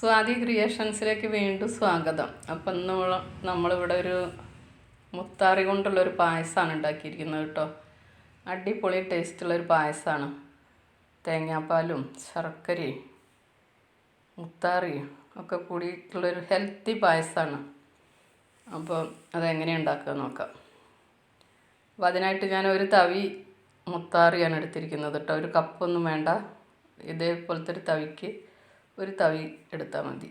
സ്വാതി ക്രിയേഷൻസിലേക്ക് വീണ്ടും സ്വാഗതം. അപ്പം നമ്മൾ നമ്മളിവിടെ ഒരു മുത്താറി കൊണ്ടുള്ള ഒരു പായസമാണ് ഉണ്ടാക്കിയിരിക്കുന്നത് കേട്ടോ. അടിപൊളി ടേസ്റ്റുള്ള ഒരു പായസമാണ് തേങ്ങാപ്പാലും ശർക്കരയും മുത്താറിയും ഒക്കെ കൂടിയിട്ടുള്ളൊരു ഹെൽത്തി പായസമാണ് അപ്പോൾ അതെങ്ങനെ ഉണ്ടാക്കുക നോക്കാം. അപ്പോൾ അതിനായിട്ട് ഞാൻ ഒരു തവി മുത്താറിയാണ് എടുത്തിരിക്കുന്നത് കേട്ടോ. ഒരു കപ്പൊന്നും വേണ്ട. ഇതേപോലത്തെ ഒരു തവിക്ക് ഒരു തവി എടുത്താൽ മതി.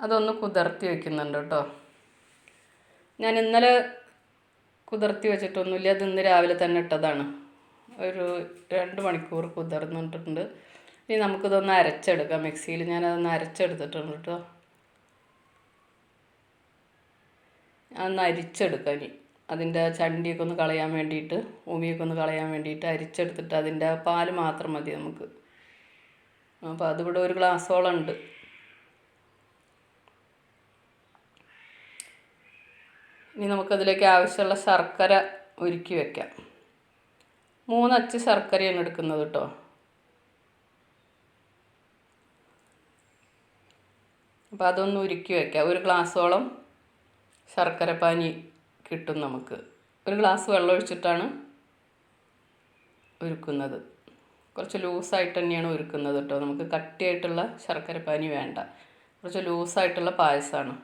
അതൊന്ന് കുതിർത്തി വെക്കുന്നുണ്ട് കേട്ടോ. ഞാൻ ഇന്നലെ കുതിർത്തി വെച്ചിട്ടൊന്നുമില്ല അത് ഇന്ന് രാവിലെ തന്നെ ഇട്ടതാണ്. ഒരു രണ്ട് മണിക്കൂർ കുതിർന്നിട്ടുണ്ട്. ഇനി നമുക്കിതൊന്ന് അരച്ചെടുക്കാം. മിക്സിയിൽ ഞാനതൊന്ന് അരച്ചെടുത്തിട്ടുണ്ട് കേട്ടോ. അതൊന്ന് അരിച്ചെടുക്കാം ഇനി. അതിന്റെ ചണ്ടിയൊക്കെ ഒന്ന് കളയാൻ വേണ്ടിയിട്ട് ഉമിയൊക്കെ ഒന്ന് കളയാൻ വേണ്ടിയിട്ട് അരിച്ചെടുത്തിട്ട് അതിന്റെ പാൽ മാത്രം മതി നമുക്ക്. അപ്പോൾ അതിവിടെ ഒരു ഗ്ലാസ്സോളം ഉണ്ട് ഇനി നമുക്കതിലേക്ക് ആവശ്യമുള്ള ശർക്കര ഒരുക്കി വയ്ക്കാം മൂന്നച്ച് ശർക്കരയാണ് എടുക്കുന്നത് കേട്ടോ. അപ്പോൾ അതൊന്ന് ഉരുക്കി വെക്കാം. ഒരു ഗ്ലാസ്സോളം ശർക്കര പാനി കിട്ടും നമുക്ക്. ഒരു ഗ്ലാസ് വെള്ളം ഒഴിച്ചിട്ടാണ് ഉരുക്കുന്നത്. കുറച്ച് ലൂസായിട്ട് തന്നെയാണ് ഒരുക്കുന്നത് കേട്ടോ. നമുക്ക് കട്ടിയായിട്ടുള്ള ശർക്കര പാനി വേണ്ട. കുറച്ച് ലൂസായിട്ടുള്ള പായസമാണ്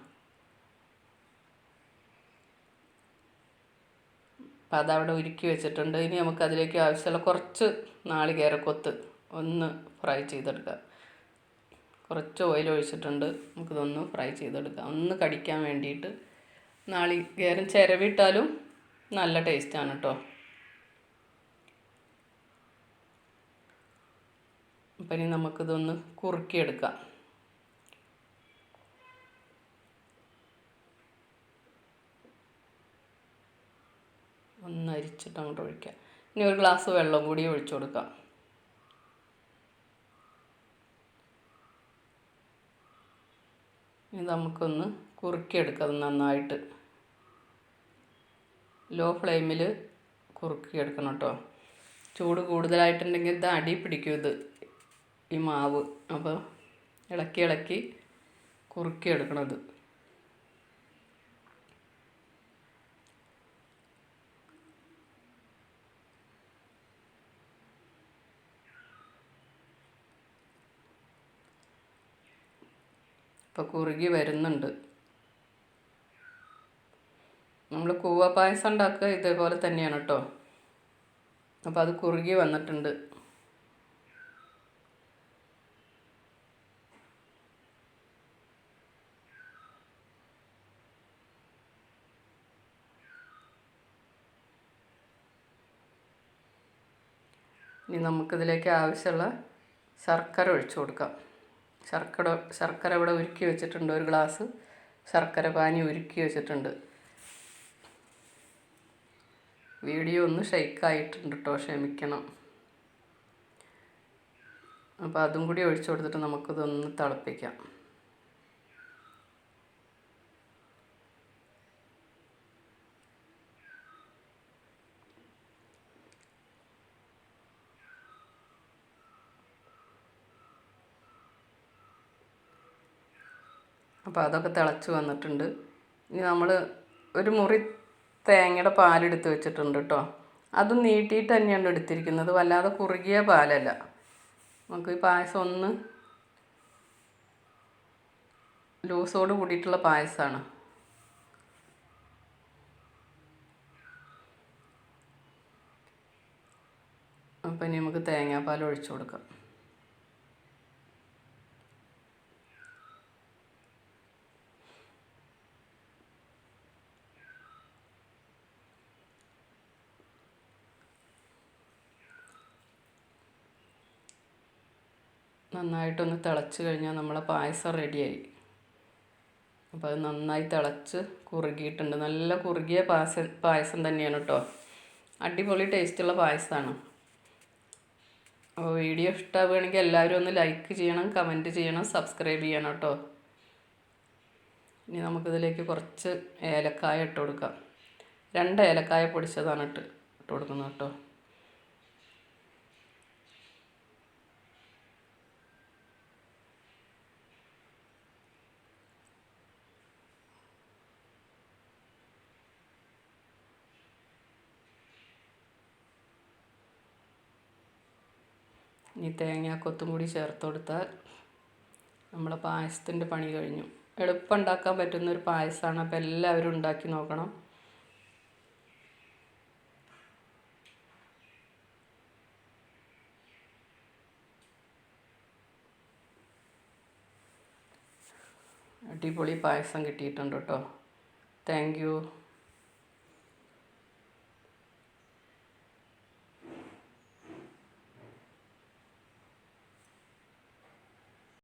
അപ്പം അതവിടെ ഉരുക്കി വെച്ചിട്ടുണ്ട്. ഇനി നമുക്ക് അതിലേക്ക് ആവശ്യമുള്ള കുറച്ച് നാളികേരക്കൊത്ത് ഒന്ന് ഫ്രൈ ചെയ്തെടുക്കാം. കുറച്ച് ഓയിൽ ഒഴിച്ചിട്ടുണ്ട്. നമുക്കിതൊന്ന് ഫ്രൈ ചെയ്തെടുക്കാം. ഒന്ന് കടിക്കാൻ വേണ്ടിയിട്ട് നാളികേരം ചിരവിട്ടാലും നല്ല ടേസ്റ്റാണ് കേട്ടോ. അപ്പം ഇനി നമുക്കിതൊന്ന് കുറുക്കിയെടുക്കാം. ഒന്ന് അരിച്ചിട്ട് അങ്ങോട്ട് ഒഴിക്കാം. ഇനി ഒരു ഗ്ലാസ് വെള്ളം കൂടി ഒഴിച്ചു കൊടുക്കാം. ഇനി നമുക്കൊന്ന് കുറുക്കിയെടുക്കാം നന്നായിട്ട്. ലോ ഫ്ലെയിമിൽ കുറുക്കിയെടുക്കണം കേട്ടോ. ചൂട് കൂടുതലായിട്ടുണ്ടെങ്കിൽ ഇത് അടി പിടിക്കും ഇത്. ഈ മാവ്. അപ്പോൾ ഇളക്കി ഇളക്കി കുറുക്കിയെടുക്കണം എടുക്കണത്. ഇപ്പോൾ കുറുകി വരുന്നുണ്ട്. നമ്മൾ കൂവ പായസം ഉണ്ടാക്കുക ഇതേപോലെ തന്നെയാണ് കേട്ടോ അപ്പോൾ അത് കുറുകി വന്നിട്ടുണ്ട്. ഇനി നമുക്കിതിലേക്ക് ആവശ്യമുള്ള ശർക്കര ഒഴിച്ചു കൊടുക്കാം. ശർക്കര ശർക്കര ഇവിടെ ഉരുക്കി വെച്ചിട്ടുണ്ട് ഒരു ഗ്ലാസ്. ശർക്കര പാനി ഉരുക്കി വെച്ചിട്ടുണ്ട്. വീഡിയോ ഒന്ന് ഷെയ്ക്കായിട്ടുണ്ട് കേട്ടോ ക്ഷമിക്കണം. അപ്പോൾ അതും കൂടി ഒഴിച്ചു കൊടുത്തിട്ട് നമുക്കിതൊന്ന് തിളപ്പിക്കാം. അപ്പോൾ അതൊക്കെ തിളച്ച് വന്നിട്ടുണ്ട്. ഇനി നമ്മൾ ഒരു മുറി തേങ്ങയുടെ പാലെടുത്ത് വെച്ചിട്ടുണ്ട് കേട്ടോ. അതും നീട്ടിയിട്ട് തന്നെയാണ് എടുത്തിരിക്കുന്നത്. വല്ലാതെ കുറുകിയ പാലല്ല. നമുക്ക് ഈ പായസം ഒന്ന് ലൂസോട് കൂടിയിട്ടുള്ള പായസമാണ് അപ്പം ഇനി നമുക്ക് തേങ്ങാപ്പാൽ ഒഴിച്ചു കൊടുക്കാം. നന്നായിട്ടൊന്ന് തിളച്ച് കഴിഞ്ഞാൽ നമ്മളെ പായസം റെഡിയായി. അപ്പോൾ അത് നന്നായി തിളച്ച് കുറുകിയിട്ടുണ്ട്. നല്ല കുറുകിയ പായസം പായസം തന്നെയാണ് കേട്ടോ. അടിപൊളി ടേസ്റ്റുള്ള പായസമാണ് അപ്പോൾ വീഡിയോ ഇഷ്ടമാവുകയാണെങ്കിൽ എല്ലാവരും ഒന്ന് ലൈക്ക് ചെയ്യണം കമന്റ് ചെയ്യണം സബ്സ്ക്രൈബ് ചെയ്യണം കേട്ടോ. ഇനി നമുക്കിതിലേക്ക് കുറച്ച് ഏലക്കായ ഇട്ട് കൊടുക്കാം. രണ്ട് ഏലക്കായ പൊടിച്ചതാണ് ഇട്ട് ഇട്ട് കൊടുക്കുന്നത് കേട്ടോ. ഇനി തേങ്ങാക്കൊത്തും കൂടി ചേർത്ത് കൊടുത്താൽ നമ്മളെ പായസത്തിന്റെ പണി കഴിഞ്ഞു. എളുപ്പം ഉണ്ടാക്കാൻ പറ്റുന്ന ഒരു പായസമാണ്. അപ്പോൾ എല്ലാവരും ഉണ്ടാക്കി നോക്കണം. അടിപൊളി പായസം കിട്ടിയിട്ടുണ്ട് കേട്ടോ. താങ്ക്